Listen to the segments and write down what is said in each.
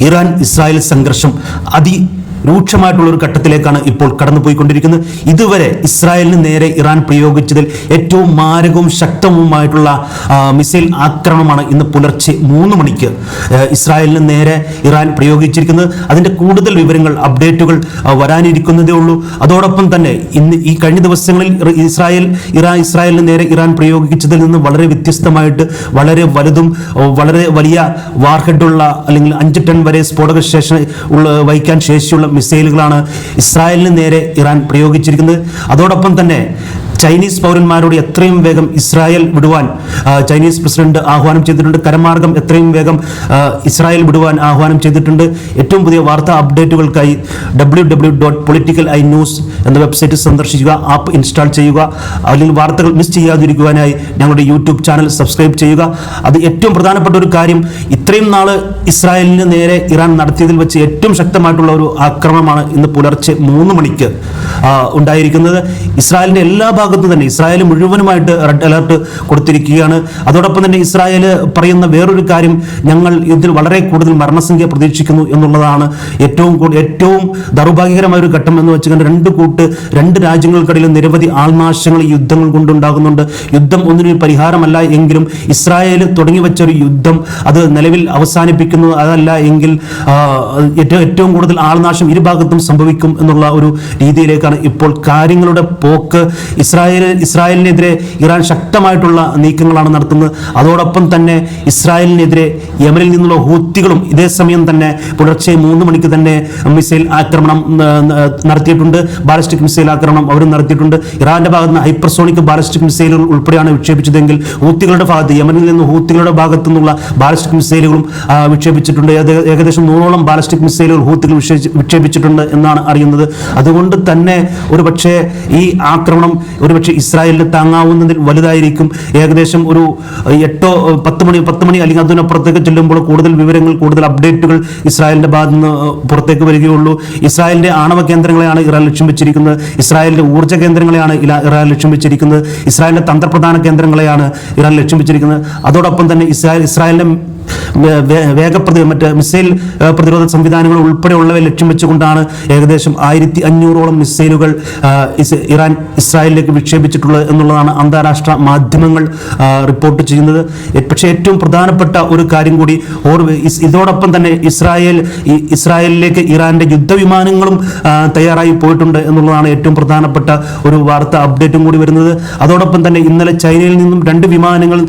Iran Israel സംഘർഷം അതി രൂക്ഷമായിട്ടുള്ള ഒരു ഘട്ടത്തിലേക്കാണ് ഇപ്പോൾ കടന്നുപോയിക്കൊണ്ടിരിക്കുന്നത്. ഇതുവരെ ഇസ്രായേലിന് നേരെ ഇറാൻ പ്രയോഗിച്ചതിൽ ഏറ്റവും മാരകവും ശക്തവുമായിട്ടുള്ള മിസൈൽ ആക്രമണമാണ് ഇന്ന് പുലർച്ചെ മൂന്ന് മണിക്ക് ഇസ്രായേലിന് നേരെ ഇറാൻ പ്രയോഗിച്ചിരിക്കുന്നത്. അതിന്റെ കൂടുതൽ വിവരങ്ങൾ അപ്ഡേറ്റുകൾ വരാനിരിക്കുന്നതേ ഉള്ളൂ. അതോടൊപ്പം തന്നെ ഇന്ന് ഈ കഴിഞ്ഞ ദിവസങ്ങളിൽ ഇസ്രായേൽ ഇറാൻ ഇസ്രായേലിന് നേരെ ഇറാൻ പ്രയോഗിച്ചതിൽ നിന്ന് വളരെ വ്യത്യസ്തമായിട്ട് വളരെ വലുതും വളരെ വലിയ വാർഹെഡുള്ള അല്ലെങ്കിൽ അഞ്ച് ടൺ വരെ സ്ഫോടക ശേഷി ഉള്ള വഹിക്കാൻ ശേഷിയുള്ള മിസൈലുകളാണ് ഇസ്രായേലിന് നേരെ ഇറാൻ പ്രയോഗിച്ചിരിക്കുന്നത്. അതോടൊപ്പം തന്നെ ചൈനീസ് പൗരന്മാരോട് എത്രയും വേഗം ഇസ്രായേൽ വിടുവാൻ ചൈനീസ് പ്രസിഡന്റ് ആഹ്വാനം ചെയ്തിട്ടുണ്ട്. കരമാർഗം എത്രയും വേഗം ഇസ്രായേൽ വിടുവാൻ ആഹ്വാനം ചെയ്തിട്ടുണ്ട്. ഏറ്റവും പുതിയ വാർത്താ അപ്ഡേറ്റുകൾക്കായി W W dot political I news എന്ന വെബ്സൈറ്റ് സന്ദർശിക്കുക ആപ്പ് ഇൻസ്റ്റാൾ ചെയ്യുക. അല്ലെങ്കിൽ വാർത്തകൾ മിസ് ചെയ്യാതിരിക്കുവാനായി ഞങ്ങളുടെ യൂട്യൂബ് ചാനൽ സബ്സ്ക്രൈബ് ചെയ്യുക. അത് ഏറ്റവും പ്രധാനപ്പെട്ട ഒരു കാര്യം ഇത്രയും നാൾ ഇസ്രായേലിന് നേരെ ഇറാൻ നടത്തിയതിൽ വെച്ച് ഏറ്റവും ശക്തമായിട്ടുള്ള ഒരു ആക്രമണമാണ് ഇന്ന് പുലർച്ചെ മൂന്ന് മണിക്ക് ഉണ്ടായിരിക്കുന്നത്. ഇസ്രായേലിന്റെ എല്ലാ തന്നെ ഇസ്രായേൽ മുഴുവനുമായിട്ട് റെഡ് അലർട്ട് കൊടുത്തിരിക്കുകയാണ്. അതോടൊപ്പം തന്നെ ഇസ്രായേൽ പറയുന്ന വേറൊരു കാര്യം ഞങ്ങൾ ഇതിൽ വളരെ കൂടുതൽ മരണസംഖ്യ പ്രതീക്ഷിക്കുന്നു എന്നുള്ളതാണ്. ഏറ്റവും ഏറ്റവും ദൗർഭാഗ്യകരമായ ഒരു ഘട്ടം എന്ന് വെച്ചുകൊണ്ട് രണ്ട് കൂട്ട് രണ്ട് രാജ്യങ്ങൾക്കിടയിൽ നിരവധി ആൾനാശങ്ങൾ യുദ്ധങ്ങൾ കൊണ്ടുണ്ടാകുന്നുണ്ട്. യുദ്ധം ഒന്നിനൊരു പരിഹാരമല്ല എങ്കിലും ഇസ്രായേൽ തുടങ്ങി വെച്ച ഒരു യുദ്ധം അത് നിലവിൽ അവസാനിപ്പിക്കുന്നു. അതല്ല എങ്കിൽ ഏറ്റവും കൂടുതൽ ആൾനാശം ഇരുഭാഗത്തും സംഭവിക്കും എന്നുള്ള ഒരു രീതിയിലേക്കാണ് ഇപ്പോൾ കാര്യങ്ങളുടെ പോക്ക്. ഇസ്രായേൽ ഇസ്രായേലിനെതിരെ ഇറാൻ ശക്തമായിട്ടുള്ള നീക്കങ്ങളാണ് നടത്തുന്നത്. അതോടൊപ്പം തന്നെ ഇസ്രായേലിനെതിരെ യമനിൽ നിന്നുള്ള ഹൂത്തികളും ഇതേ സമയം തന്നെ പുലർച്ചെ മൂന്ന് മണിക്ക് തന്നെ മിസൈൽ ആക്രമണം നടത്തിയിട്ടുണ്ട്. ബാലിസ്റ്റിക് മിസൈൽ ആക്രമണം അവരും നടത്തിയിട്ടുണ്ട്. ഇറാന്റെ ഭാഗത്ത് നിന്ന് ഹൈപ്പർസോണിക് ബാലിസ്റ്റിക് മിസൈലുകൾ ഉൾപ്പെടെയാണ് വിക്ഷേപിച്ചതെങ്കിൽ ഹൂത്തികളുടെ ഭാഗത്ത് യമനിൽ നിന്ന് ഹൂത്തികളുടെ ഭാഗത്തു നിന്നുള്ള ബാലിസ്റ്റിക് മിസൈലുകളും വിക്ഷേപിച്ചിട്ടുണ്ട്. ഏകദേശം നൂറോളം ബാലിസ്റ്റിക് മിസൈലുകൾ ഹൂത്തികൾ വിക്ഷേപിച്ചിട്ടുണ്ട് എന്നാണ് അറിയുന്നത്. അതുകൊണ്ട് തന്നെ ഒരു പക്ഷേ ഈ ആക്രമണം ഒരുപക്ഷെ ഇസ്രായേലിന് താങ്ങാവുന്നതിൽ വലുതായിരിക്കും. ഏകദേശം ഒരു എട്ടോ പത്ത് മണി പത്ത് മണി അല്ലെങ്കിൽ അതിനപ്പുറത്തേക്ക് ചെല്ലുമ്പോൾ കൂടുതൽ വിവരങ്ങൾ കൂടുതൽ അപ്ഡേറ്റുകൾ ഇസ്രായേലിന്റെ ഭാഗത്ത് നിന്ന് പുറത്തേക്ക് വരികയുള്ളൂ. ഇസ്രായേലിന്റെ ആണവ കേന്ദ്രങ്ങളെയാണ് ഇറാൻ ലക്ഷ്യം വെച്ചിരിക്കുന്നത്. ഇസ്രായേലിന്റെ ഊർജ കേന്ദ്രങ്ങളെയാണ് ഇറാൻ ലക്ഷ്യം വെച്ചിരിക്കുന്നത്. ഇസ്രായേലിന്റെ തന്ത്രപ്രധാന കേന്ദ്രങ്ങളെയാണ് ഇറാൻ ലക്ഷ്യം വെച്ചിരിക്കുന്നത്. അതോടൊപ്പം തന്നെ ഇസ്രായേൽ ഇസ്രായേലിന്റെ വേഗപ്രതി മറ്റ് മിസൈൽ പ്രതിരോധ സംവിധാനങ്ങൾ ഉൾപ്പെടെയുള്ളവയെ ലക്ഷ്യം വെച്ചുകൊണ്ടാണ് ഏകദേശം ആയിരത്തി അഞ്ഞൂറോളം മിസൈലുകൾ ഇറാൻ ഇസ്രായേലിലേക്ക് വിക്ഷേപിച്ചിട്ടുള്ളത് എന്നുള്ളതാണ് അന്താരാഷ്ട്ര മാധ്യമങ്ങൾ റിപ്പോർട്ട് ചെയ്യുന്നത്. പക്ഷേ ഏറ്റവും പ്രധാനപ്പെട്ട ഒരു കാര്യം കൂടി ഓർ ഇതോടൊപ്പം തന്നെ ഇസ്രായേൽ ഇസ്രായേലിലേക്ക് ഇറാന്റെ യുദ്ധവിമാനങ്ങളും തയ്യാറായി പോയിട്ടുണ്ട് എന്നുള്ളതാണ് ഏറ്റവും പ്രധാനപ്പെട്ട ഒരു വാർത്ത അപ്ഡേറ്റും കൂടി വരുന്നത്. അതോടൊപ്പം തന്നെ ഇന്നലെ ചൈനയിൽ നിന്നും രണ്ട് വിമാനങ്ങൾ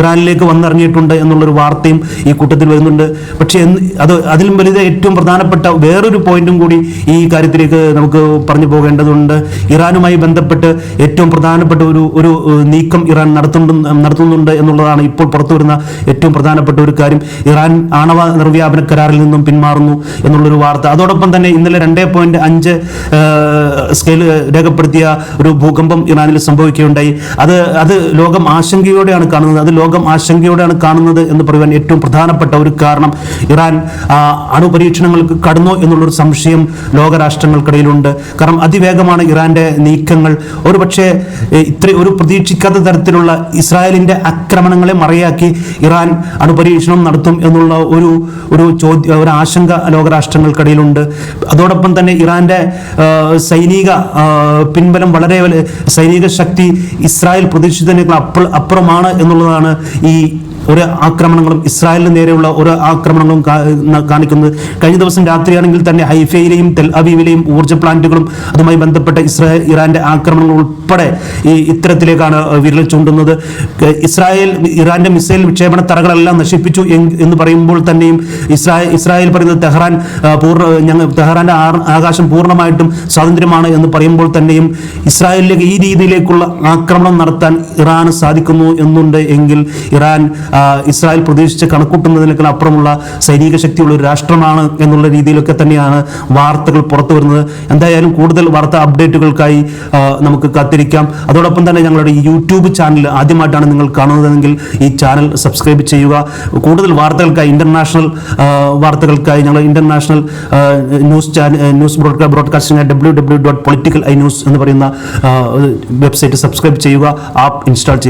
ഇറാനിലേക്ക് വന്നിറങ്ങിയിട്ടുണ്ട് എന്നുള്ളൊരു വാർത്തയും ഈ കൂട്ടത്തിൽ വരുന്നുണ്ട്. പക്ഷേ അത് അതിലും വലുത് ഏറ്റവും പ്രധാനപ്പെട്ട വേറൊരു പോയിന്റും കൂടി ഈ കാര്യത്തിലേക്ക് നമുക്ക് പറഞ്ഞു പോകേണ്ടതുണ്ട്. ഇറാനുമായി ബന്ധപ്പെട്ട് ഏറ്റവും പ്രധാനപ്പെട്ട ഒരു ഒരു നീക്കം ഇറാൻ നടത്തുന്നു നടത്തുന്നുണ്ട് എന്നുള്ളതാണ് ഇപ്പോൾ പുറത്തു വരുന്ന ഏറ്റവും പ്രധാനപ്പെട്ട ഒരു കാര്യം. ഇറാൻ ആണവ നിർവ്യാപന കരാറിൽ നിന്നും പിന്മാറുന്നു എന്നുള്ളൊരു വാർത്ത. അതോടൊപ്പം തന്നെ ഇന്നലെ രണ്ടേ പോയിന്റ് അഞ്ച് സ്കെയിൽ രേഖപ്പെടുത്തിയ ഒരു ഭൂകമ്പം ഇറാനിൽ സംഭവിക്കുകയുണ്ടായി. അത് അത് ലോകം ആശങ്കയോടെയാണ് കാണുന്നത്. അത് ലോകം ആശങ്കയോടെയാണ് കാണുന്നത് എന്ന് പറയുവാൻ ഏറ്റവും പ്രധാനപ്പെട്ട ഒരു കാരണം ഇറാൻ അണുപരീക്ഷണങ്ങൾക്ക് കടന്നോ എന്നുള്ളൊരു സംശയം ലോകരാഷ്ട്രങ്ങൾക്കിടയിലുണ്ട്. കാരണം അതിവേഗമാണ് ഇറാന്റെ നീക്കങ്ങൾ. ഒരുപക്ഷെ ഇത്ര ഒരു പ്രതീക്ഷിക്കാത്ത തരത്തിലുള്ള ഇസ്രായേലിന്റെ ആക്രമണങ്ങളെ മറയാക്കി ഇറാൻ അണുപരീക്ഷണം നടത്തും എന്നുള്ള ഒരു ഒരു ചോദ്യം ഒരു ആശങ്ക ലോകരാഷ്ട്രങ്ങൾക്കിടയിലുണ്ട്. അതോടൊപ്പം തന്നെ ഇറാന്റെ സൈനിക പിൻബലം വളരെ സൈനിക ശക്തി ഇസ്രായേൽ പ്രതീക്ഷിച്ചതിനേക്കാൾ അപ്പുറ അപ്പുറമാണ് എന്നുള്ളതാണ് ഈ ഒരു ആക്രമണങ്ങളും ഇസ്രായേലിന് നേരെയുള്ള ഒരു ആക്രമണങ്ങളും കാണിക്കുന്നത്. കഴിഞ്ഞ ദിവസം രാത്രിയാണെങ്കിൽ തന്നെ ഹൈഫയിലെയും തെൽ അവീവിലെയും ഊർജ പ്ലാന്റുകളും അതുമായി ബന്ധപ്പെട്ട ഇസ്രായേൽ ഇറാന്റെ ആക്രമണങ്ങൾ ഉൾപ്പെടെ ഈ ഇത്തരത്തിലേക്കാണ് വിരൽ ചൂണ്ടുന്നത്. ഇസ്രായേൽ ഇറാന്റെ മിസൈൽ വിക്ഷേപണ തറകളെല്ലാം നശിപ്പിച്ചു എന്ന് പറയുമ്പോൾ തന്നെയും ഇസ്രായേൽ ഇസ്രായേൽ പറയുന്നത് തെഹ്റാൻ പൂർണ ഞങ്ങൾ തെഹ്റാന്റെ ആകാശം പൂർണമായിട്ടും സ്വാതന്ത്ര്യമാണ് എന്ന് പറയുമ്പോൾ തന്നെയും ഇസ്രായേലിലേക്ക് ഈ രീതിയിലേക്കുള്ള ആക്രമണം നടത്താൻ ഇറാന് സാധിക്കുന്നു എന്നുണ്ട് എങ്കിൽ ഇറാൻ ഇസ്രായേൽ പ്രതീക്ഷിച്ച് കണക്കൂട്ടുന്നതിനേക്കാൾ അപ്പുറമുള്ള സൈനിക ശക്തിയുള്ള ഒരു രാഷ്ട്രമാണ് എന്നുള്ള രീതിയിലൊക്കെ തന്നെയാണ് വാർത്തകൾ പുറത്തു വരുന്നത്. എന്തായാലും കൂടുതൽ വാർത്ത അപ്ഡേറ്റുകൾക്കായി നമുക്ക് കാത്തിരിക്കാം. അതോടൊപ്പം തന്നെ ഞങ്ങളുടെ യൂട്യൂബ് ചാനൽ ആദ്യമായിട്ടാണ് നിങ്ങൾ കാണുന്നതെങ്കിൽ ഈ ചാനൽ സബ്സ്ക്രൈബ് ചെയ്യുക. കൂടുതൽ വാർത്തകൾക്കായി ഇന്റർനാഷണൽ വാർത്തകൾക്കായി ഞങ്ങൾ international news channel news broadcast broadcasting W W dot political I news എന്ന് പറയുന്ന വെബ്സൈറ്റ് സബ്സ്ക്രൈബ് ചെയ്യുക ആപ്പ് ഇൻസ്റ്റാൾ ചെയ്യുക.